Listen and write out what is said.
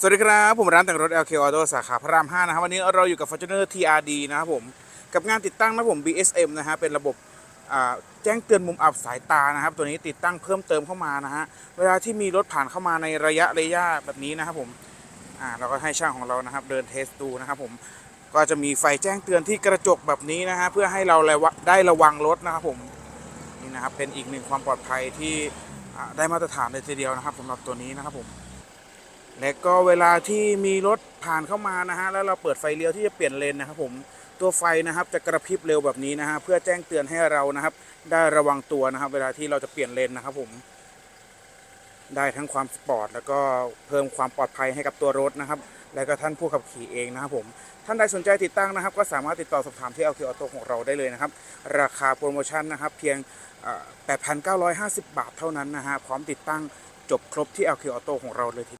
สวัสดีครับ ผมร้านแต่งรถ LK Auto สาขาพระราม 5 นะครับ วันนี้เราอยู่กับ Fortuner TRD นะครับผม กับงานติดตั้งนะผม BSM นะฮะ เป็นระบบแจ้งเตือนมุมอับสายตานะครับ ตัวนี้ติดตั้งเพิ่มเติมเข้ามานะฮะ เวลาที่มีรถผ่านเข้ามาในระยะระยะแบบนี้นะครับผมเราก็ให้ช่างของเรานะครับ เดินเทสดูนะครับผม ก็จะมีไฟแจ้งเตือนที่กระจกแบบนี้นะฮะ เพื่อให้เราได้ระวังรถนะครับผม นี่นะครับ เป็นอีกหนึ่งความปลอดภัยที่ได้มาตรฐานเลยทีเดียวนะครับสำหรับตัวนี้นะครับผม และก็เวลาที่มีรถผ่านเข้ามานะฮะแล้วเราเปิดไฟเลี้ยวที่จะเปลี่ยนเลนนะครับผมตัวไฟนะครับจะกระพริบเร็วแบบนี้นะฮะเพื่อแจ้งเตือนให้เรานะครับ ได้ระวังตัวนะครับ เวลาที่เราจะเปลี่ยนเลนนะครับผมได้ทั้งความสปอร์ตแล้วก็เพิ่มความปลอดภัยให้กับตัวรถนะครับ และก็ท่านผู้ขับขี่เองนะครับผมท่านใดสนใจติดตั้งนะครับ ก็สามารถติดต่อสอบถามที่ LQ Auto ของเราได้เลยนะครับ ราคาโปรโมชั่นนะครับ เพียงเอ่อ8,950 บาทเท่านั้นนะฮะพร้อมติดตั้งจบครบที่ LQ Auto ของเราเลยที